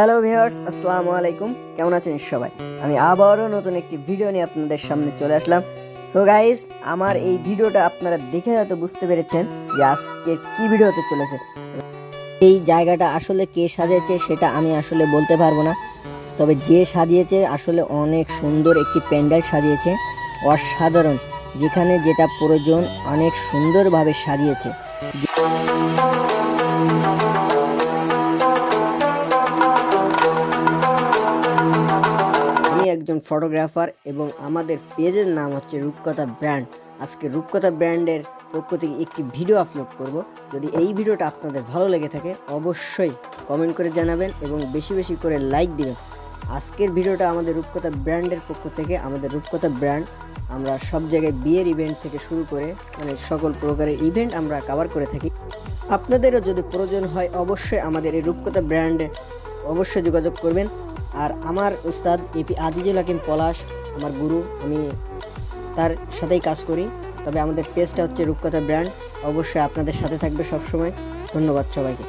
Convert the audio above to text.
Hello viewers আসসালামু আলাইকুম। কেমন আছেন সবাই? আমি আবারও নতুন একটি ভিডিও নিয়ে আপনাদের সামনে চলে আসলাম। সো গাইস আমার এই ভিডিওটা আপনারা দেখে হয়তো বুঝতে পেরেছেন যে আজকে কি ভিডিও হতে চলেছে। এই জায়গাটা আসলে কে সাজিয়েছে সেটা আমি আসলে বলতে পারব না। তবে যে সাজিয়েছে আসলে অনেক সুন্দর একটি প্যান্ডেল সাজিয়েছে। অসাধারণ। যেখানে যেটা প্রয়োজন অনেক সুন্দরভাবে সাজিয়েছে। একজন ফটোগ্রাফার এবং আমাদের পেজের নাম হচ্ছে রূপকথা ব্র্যান্ড। আজকে রূপকথা ব্র্যান্ডের পক্ষ থেকে একটি ভিডিও আপলোড করব। যদি এই ভিডিওটা আপনাদের ভালো লেগে থাকে, অবশ্যই কমেন্ট করে জানাবেন এবং বেশি বেশি করে লাইক দিবেন। আজকের ভিডিওটা আমাদের রূপকথা ব্র্যান্ডের পক্ষ থেকে। আমাদের রূপকথা ব্র্যান্ড, আমরা সব জায়গায় বিয়ের ইভেন্ট থেকে শুরু করে মানে সকল প্রকারের ইভেন্ট আমরা কাভার করে থাকি। আপনাদেরও যদি প্রয়োজন হয়, অবশ্যই আমাদের এই রূপকথা ব্র্যান্ডে অবশ্যই যোগাযোগ করবেন। আর আমার উস্তাদ এপি আজিজুল হাকিম পলাশ, আমার গুরু, আমি তার সাথেই কাজ করি। তবে আমাদের পেজটা হচ্ছে রূপকথা ব্র্যান্ড। অবশ্যই আপনাদের সাথে থাকবে সবসময়। ধন্যবাদ সবাইকে।